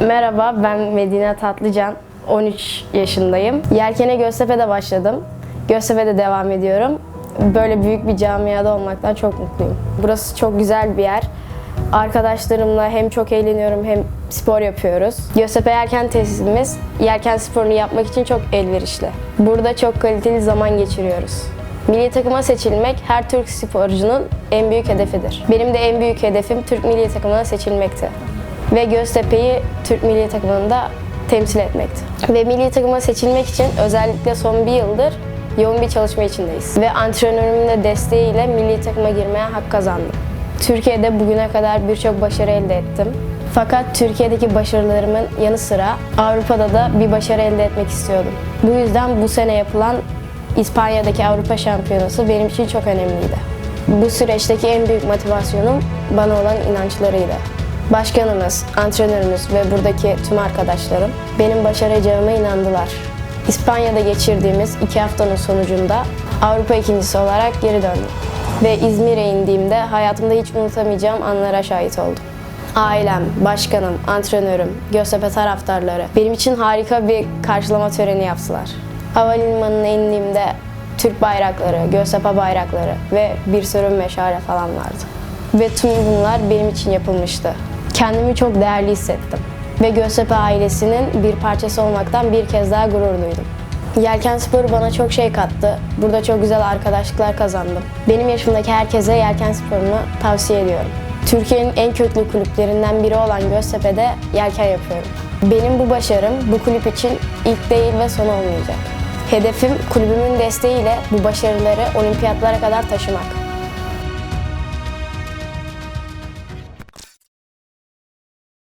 Merhaba, ben Medine Tatlıcan. 13 yaşındayım. Yelkene Göztepe'de başladım. Göztepe'de devam ediyorum. Böyle büyük bir camiada olmaktan çok mutluyum. Burası çok güzel bir yer. Arkadaşlarımla hem çok eğleniyorum hem spor yapıyoruz. Göztepe Yelken tesisimiz yelken sporunu yapmak için çok elverişli. Burada çok kaliteli zaman geçiriyoruz. Milli takıma seçilmek her Türk sporcunun en büyük hedefidir. Benim de en büyük hedefim Türk milli takımına seçilmekti. Ve Göztepe'yi Türk milli takımında temsil etmekti. Ve milli takıma seçilmek için özellikle son bir yıldır yoğun bir çalışma içindeyiz. Ve antrenörümün de desteğiyle milli takıma girmeye hak kazandım. Türkiye'de bugüne kadar birçok başarı elde ettim. Fakat Türkiye'deki başarılarımın yanı sıra Avrupa'da da bir başarı elde etmek istiyordum. Bu yüzden bu sene yapılan İspanya'daki Avrupa Şampiyonası benim için çok önemliydi. Bu süreçteki en büyük motivasyonum bana olan inançlarıydı. Başkanımız, antrenörümüz ve buradaki tüm arkadaşlarım benim başaracağıma inandılar. İspanya'da geçirdiğimiz iki haftanın sonucunda Avrupa ikincisi olarak geri döndüm. Ve İzmir'e indiğimde hayatımda hiç unutamayacağım anlara şahit oldum. Ailem, başkanım, antrenörüm, Göztepe taraftarları benim için harika bir karşılama töreni yaptılar. Havalimanına indiğimde Türk bayrakları, Göztepe bayrakları ve bir sürü meşale falan vardı. Ve tüm bunlar benim için yapılmıştı. Kendimi çok değerli hissettim. Ve Göztepe ailesinin bir parçası olmaktan bir kez daha gurur duydum. Yelken sporu bana çok şey kattı. Burada çok güzel arkadaşlıklar kazandım. Benim yaşımdaki herkese yelken sporunu tavsiye ediyorum. Türkiye'nin en köklü kulüplerinden biri olan Göztepe'de yelken yapıyorum. Benim bu başarım bu kulüp için ilk değil ve son olmayacak. Hedefim kulübümün desteğiyle bu başarıları olimpiyatlara kadar taşımak.